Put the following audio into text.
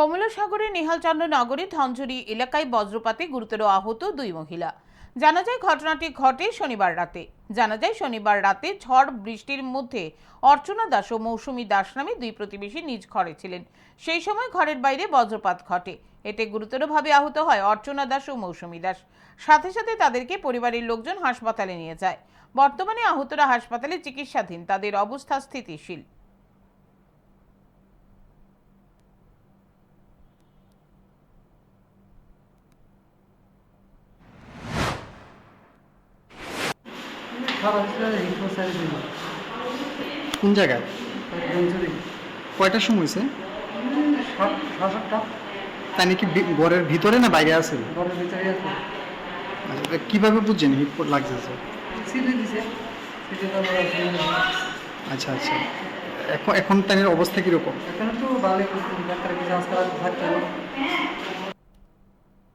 কমলাসাগরের নিহালচন্দ্র নগরী ধনঝুরি এলাকায় বজ্রপাতে গুরুতর আহত দুই মহিলা। জানা যায়, ঘটনাটি ঘটে শনিবার রাতে। জানা যায়, শনিবার রাতে ঝড় বৃষ্টির মধ্যে অর্চনা দাস ও মৌসুমী দাস নামে দুই প্রতিবেশী নিজ ঘরে ছিলেন। সেই সময় ঘরের বাইরে বজ্রপাত ঘটে। এতে গুরুতরভাবে আহত হয় অর্চনা দাস ও মৌসুমী দাস। সাথে সাথে তাদেরকে পরিবারের লোকজন হাসপাতালে নিয়ে যায়। বর্তমানে আহতরা হাসপাতালে চিকিৎসাধীন। তাদের অবস্থা স্থিতিশীল। কোন জায়গায়? কয়টার সময় হয়েছে? তাই নাকি ঘরের ভিতরে না বাইরে আছে? ঘরের ভিতরে আছে। আচ্ছা, কীভাবে বুঝছেন হিট লাগছে আচ্ছা আচ্ছা। এখন এখন তাদের অবস্থা কীরকম? এখানে তো ভালো ডাক্তার কিছু হবে।